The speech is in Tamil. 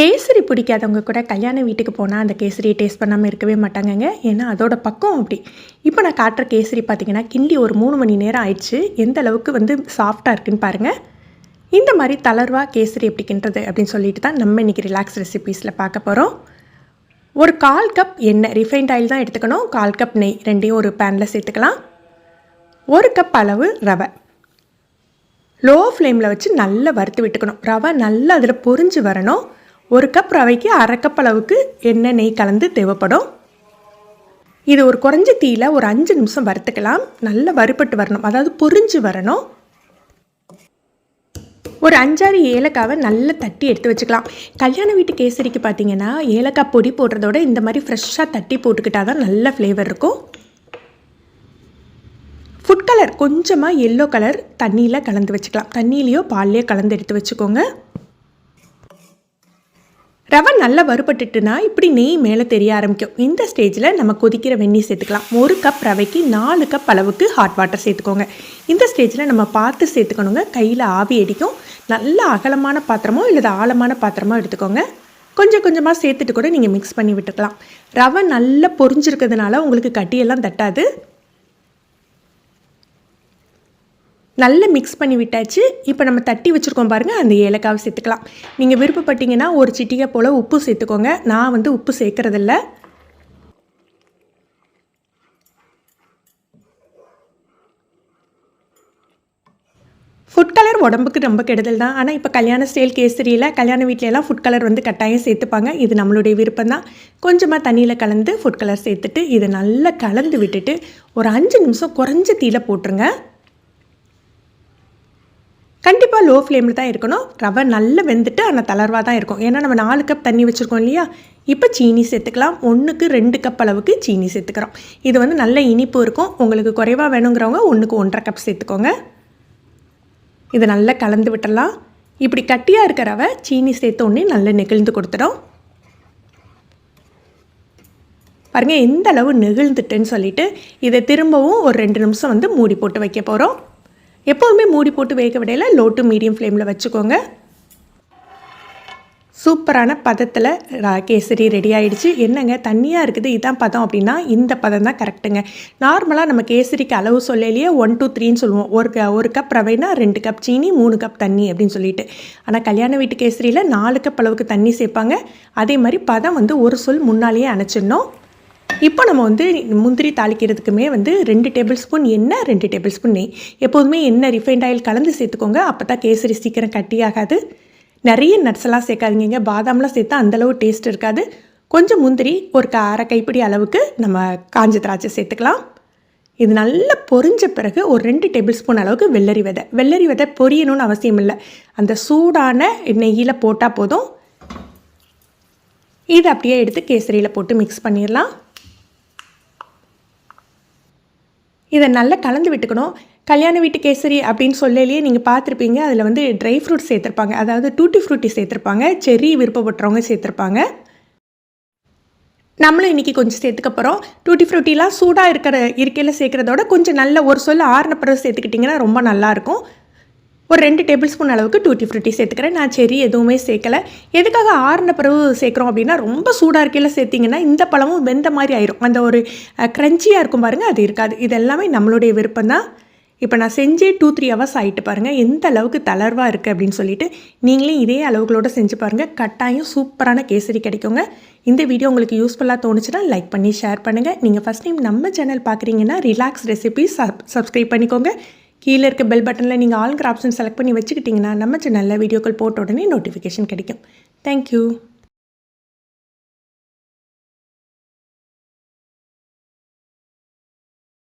கேசரி பிடிக்காதவங்க கூட கல்யாண வீட்டுக்கு போனால் அந்த கேசரியை டேஸ்ட் பண்ணாமல் இருக்கவே மாட்டாங்கங்க. ஏன்னா அதோட பக்கம் அப்படி. இப்போ நான் காட்டுற கேசரி பார்த்தீங்கன்னா கிண்டி ஒரு மூணு மணி நேரம் ஆயிடுச்சு. எந்த அளவுக்கு வந்து சாஃப்டாக இருக்குன்னு பாருங்கள் இந்த மாதிரி தளர்வா கேசரி எப்படி கிண்டுறது அப்படின்னு சொல்லிட்டு தான் நம்ம இன்றைக்கி ரிலாக்ஸ் ரெசிபீஸில் பார்க்க போகிறோம் ஒரு கால் கப் எண்ணெய் ரிஃபைண்ட் ஆயில் தான் எடுத்துக்கணும். கால் கப் நெய் ரெண்டையும் ஒரு பேனில் சேர்த்துக்கலாம். ஒரு கப் அளவு ரவை. லோ ஃப்ளேமில் வச்சு நல்லா வறுத்து விட்டுக்கணும். ரவை நல்லா அதில் பொரிஞ்சு வரணும். ஒரு கப் ரவைக்கு அரை கப் அளவுக்கு எண்ணெய் நெய் கலந்து தேவைப்படும். இது ஒரு குறைஞ்ச தீயில் ஒரு அஞ்சு நிமிஷம் வறுத்துக்கலாம். நல்லா வறுபட்டு வரணும். அதாவது பொறிஞ்சு வரணும். ஒரு அஞ்சாறு ஏலக்காவை நல்லா தட்டி எடுத்து வச்சுக்கலாம். கல்யாண வீட்டு கேசரிக்கு பார்த்தீங்கன்னா ஏலக்காய் பொடி போடுறதோட இந்த மாதிரி ஃப்ரெஷ்ஷாக தட்டி போட்டுக்கிட்டால் தான் நல்ல ஃப்ளேவர் இருக்கும். ஃபுட் கலர் கொஞ்சமாக எல்லோ கலர் தண்ணியில் கலந்து வச்சுக்கலாம். தண்ணியிலையோ பால்லையோ கலந்து எடுத்து வச்சுக்கோங்க. ரவை நல்லா வறுபட்டுட்டுனா இப்படி நெய் மேலே தெரிய ஆரம்பிக்கும். இந்த ஸ்டேஜில் நம்ம கொதிக்கிற வெந்நீர் சேர்த்துக்கலாம். ஒரு கப் ரவைக்கு நாலு கப் அளவுக்கு ஹாட் வாட்டர் சேர்த்துக்கோங்க. இந்த ஸ்டேஜில் நம்ம பார்த்து சேர்த்துக்கணுங்க. கையில் ஆவி அடிக்கும். நல்ல அகலமான பாத்திரமோ இல்லை ஆழமான பாத்திரமோ எடுத்துக்கோங்க. கொஞ்சம் கொஞ்சமாக சேர்த்துட்டு கூட நீங்கள் மிக்ஸ் பண்ணி விட்டுக்கலாம். ரவை நல்லா பொரிஞ்சிருக்கிறதுனால உங்களுக்கு கட்டியெல்லாம் தட்டாது. நல்லா மிக்ஸ் பண்ணி விட்டாச்சு. இப்போ நம்ம தட்டி வச்சுருக்கோம் பாருங்கள் அந்த ஏலக்காவை சேர்த்துக்கலாம். நீங்கள் விருப்பப்பட்டீங்கன்னா ஒரு சிட்டிகை போல் உப்பு சேர்த்துக்கோங்க. நான் வந்து உப்பு சேர்க்குறதில்ல. ஃபுட் கலர் உடம்புக்கு ரொம்ப கெடுதல் தான். ஆனால் இப்போ கல்யாண ஸ்டைல் கேசரியில் கல்யாண வீட்டிலலாம் ஃபுட் கலர் வந்து கட்டாயம் சேர்த்துப்பாங்க. இது நம்மளுடைய விருப்பம் தான். கொஞ்சமாக தண்ணியில் கலந்து ஃபுட் கலர் சேர்த்துட்டு இதை நல்லா கலந்து விட்டுட்டு ஒரு அஞ்சு நிமிஷம் குறைஞ்ச தீயில் போட்டுருங்க. லோ ஃப்ளேமில் தான் இருக்கணும். ரவை நல்லா வெந்துட்டு ஆனால் தளர்வாக தான் இருக்கும். ஏன்னா நம்ம நாலு கப் தண்ணி வச்சுருக்கோம் இல்லையா? இப்போ சீனி சேர்த்துக்கலாம். ஒன்றுக்கு ரெண்டு கப் அளவுக்கு சீனி சேர்த்துக்கிறோம். இது வந்து நல்ல இனிப்பு இருக்கும். உங்களுக்கு குறைவாக வேணுங்கிறவங்க ஒன்றுக்கு ஒன்றரை கப் சேர்த்துக்கோங்க. இதை நல்லா கலந்து விட்டுடலாம். இப்படி கட்டியாக இருக்கிற ரவை சீனி சேர்த்த உடனே நல்லா நெகிழ்ந்து கொடுத்துடும். பாருங்கள் எந்த அளவு நெகிழ்ந்துட்டுன்னு சொல்லிவிட்டு இதை திரும்பவும் ஒரு ரெண்டு நிமிஷம் வந்து மூடி போட்டு வைக்க போகிறோம் எப்போதுமே மூடி போட்டு வேக விடையில் லோ டு மீடியம் ஃப்ளேமில் வச்சுக்கோங்க. சூப்பரான பதத்தில் கேசரி ரெடி ஆகிடுச்சு என்னங்க தண்ணியாக இருக்குது இதான் பதம் அப்படின்னா இந்த பதம் தான் கரெக்டுங்க நார்மலாக நம்ம கேசரிக்கு அளவு சொல்லலையே ஒன் டூ த்ரீன்னு சொல்லுவோம். ஒரு க ஒரு கப் ரவைனா ரெண்டு கப் சீனி மூணு கப் தண்ணி அப்படின்னு சொல்லிட்டு. ஆனால் கல்யாண வீட்டு கேசரியில் நாலு கப் அளவுக்கு தண்ணி சேர்ப்பாங்க. அதே மாதிரி பதம் வந்து ஒரு சொல் முன்னாலேயே அணைச்சிடணும். இப்போ நம்ம வந்து முந்திரி தாளிக்கிறதுக்குமே வந்து ரெண்டு டேபிள் ஸ்பூன் எண்ணெய் ரெண்டு டேபிள் ஸ்பூன் நெய். எப்போதுமே எண்ணெய் ரிஃபைண்ட் ஆயில் கலந்து சேர்த்துக்கோங்க. அப்போ தான் கேசரி சீக்கிரம் கட்டியாகாது நிறைய நட்ஸ் எல்லாம் சேர்க்காதீங்க. பாதாம்லாம் சேர்த்தா அந்தளவு டேஸ்ட் இருக்காது. கொஞ்சம் முந்திரி ஒரு அரை கைப்பிடி அளவுக்கு நம்ம காஞ்ச திராட்சை சேர்த்துக்கலாம். இது நல்லா பொரிஞ்ச பிறகு ஒரு ரெண்டு டேபிள் ஸ்பூன் அளவுக்கு வெள்ளரி விதை. வெள்ளரி விதை பொரியணும்னு அவசியம் இல்லை. அந்த சூடான நெய்யில் போட்டால் போதும். இதை அப்படியே எடுத்து கேசரியில் போட்டு மிக்ஸ் பண்ணிடலாம். இதை நல்லா கலந்து விட்டுக்கணும். கல்யாண வீட்டு கேசரி அப்படின்னு சொல்லலையே நீங்கள் பார்த்துருப்பீங்க. அதில் வந்து ட்ரை ஃப்ரூட் சேர்த்துருப்பாங்க. அதாவது டூட்டி ஃப்ரூட்டி சேர்த்துருப்பாங்க. செர்ரி விருப்பப்பட்டுறவங்க சேர்த்துருப்பாங்க. நம்மளும் இன்றைக்கி கொஞ்சம் சேர்த்துக்க போகிறோம் டூட்டி ஃப்ரூட்டிலாம் சூடாக இருக்கிற இருக்கையில் சேர்க்குறதோட கொஞ்சம் நல்ல ஒரு சொல்ல ஆறுன பிறகு சேர்த்துக்கிட்டிங்கன்னா ரொம்ப நல்லாயிருக்கும் ஒரு ரெண்டு டேபிள் ஸ்பூன் அளவுக்கு டூட்டி ஃப்ரூட்டி சேர்த்துக்கிறேன். நான் செரி எதுவுமே சேர்க்கலை. எதுக்காக ஆறுன பிறகு சேர்க்குறோம் அப்படின்னா ரொம்ப சூடாக இருக்கையில் சேர்த்திங்கன்னா இந்த பழமும் வெந்த மாதிரி ஆயிரும். அந்த ஒரு க்ரன்ச்சியாக இருக்கும் பாருங்கள் அது இருக்காது. இது எல்லாமே நம்மளுடைய விருப்பம் தான் இப்போ நான் செஞ்சே டூ த்ரீ ஹவர்ஸ் ஆகிட்டு பாருங்கள் எந்த அளவுக்கு தளர்வாக இருக்குது அப்படின்னு சொல்லிட்டு நீங்களே இதே அளவுகளோடு செஞ்சு பாருங்கள் கட்டாயம் சூப்பரான கேசரி கிடைக்குங்க. இந்த வீடியோ உங்களுக்கு யூஸ்ஃபுல்லாக தோணுச்சுன்னா லைக் பண்ணி ஷேர் பண்ணுங்கள் நீங்கள் ஃபஸ்ட் டைம் நம்ம சேனல் பார்க்குறீங்கன்னா ரிலாக்ஸ் ரெசிபிஸ் சப்ஸ்கிரைப் பண்ணிக்கோங்க. கீழே இருக்க பெல் பட்டனில் நீங்கள் ஆல்கிற ஆப்ஷன் செலக்ட் பண்ணி வச்சுக்கிட்டிங்கன்னா நம்ம சேனலில் வீடியோக்கள் போட்ட உடனே நோட்டிஃபிகேஷன் கிடைக்கும். தேங்க்யூ